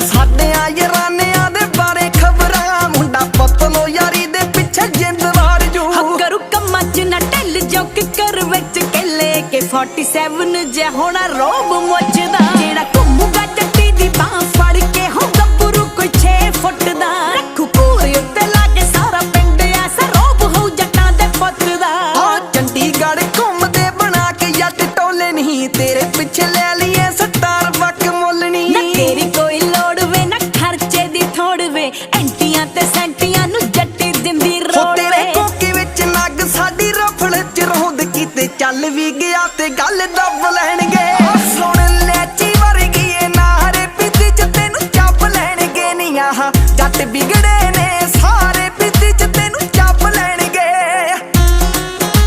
ਯਾਰਾਨਿਆਂ ਦੇ ਬਾਰੇ ਖਬਰਾਂ। ਮੁੰਡਾ ਪਤਲੋ ਯਾਰੀ ਦੇ ਪਿੱਛੇ ਜਿੰਦ ਵਾਰ ਜੂ। ਹੱਕਰੂ ਕੰਮਾਂ ਚ ਨਾ ਢਿੱਲ ਜੋ ਕਿਕਰ ਵਿੱਚ ਕਿੱਲੇ ਕੇ 47 ਜੇ ਹੋਣਾ ਰੋਬ ਮੁੱਚਦਾ ਜਿਹੜਾ ਘੁੰਮੂਗਾ ਜੱਟੀ ਦੀ ਬਾਹ ਫੜ ਕੇ ਹੋ ਗੱਭਰੂ ਕੋਈ 6 ਫੁੱਟ ਦਾ। ਰੱਖੂ ਪੂਰੇ ਉੱਤੇ ਲਾਗੇ ਸਾਰਾ ਪਿੰਡ ਐਸਾ ਰੋਬ ਹੋ ਜੱਟਾਂ ਦੇ ਪੁੱਤ ਦਾ। ਆ ਚੰਡੀਗੜ੍ਹ ਘੁੰਮਦੇ ਬਣਾ ਕੇ ਜੱਟ ਟੋਲੇ ਨਹੀਂ ਤੇਰੇ ਪਿੱਛੇ ਲੈ ਲਈਏ ਸਟਾਰ ਵਿੱਚ ਨੱਗ ਸਾਡੀ ਰਫਲ ਚ ਰੋਂਦ ਕੀਤੇ। ਚੱਲ ਵੀ ਗਿਆ ਤੇ ਗੱਲ ਦੱਬ ਲੈਣਗੇ। ਸੁਣ ਲੈ ਵਰਗੀ ਏ ਨਾਰੇ ਪਿੱਤੀ ਚ ਤੈਨੂੰ ਚੱਪ ਲੈਣਗੇ ਨਹੀਂ ਆਹ ਜੱਟ ਵਿਗੜੇ ਨੇ ਸਾਰੇ।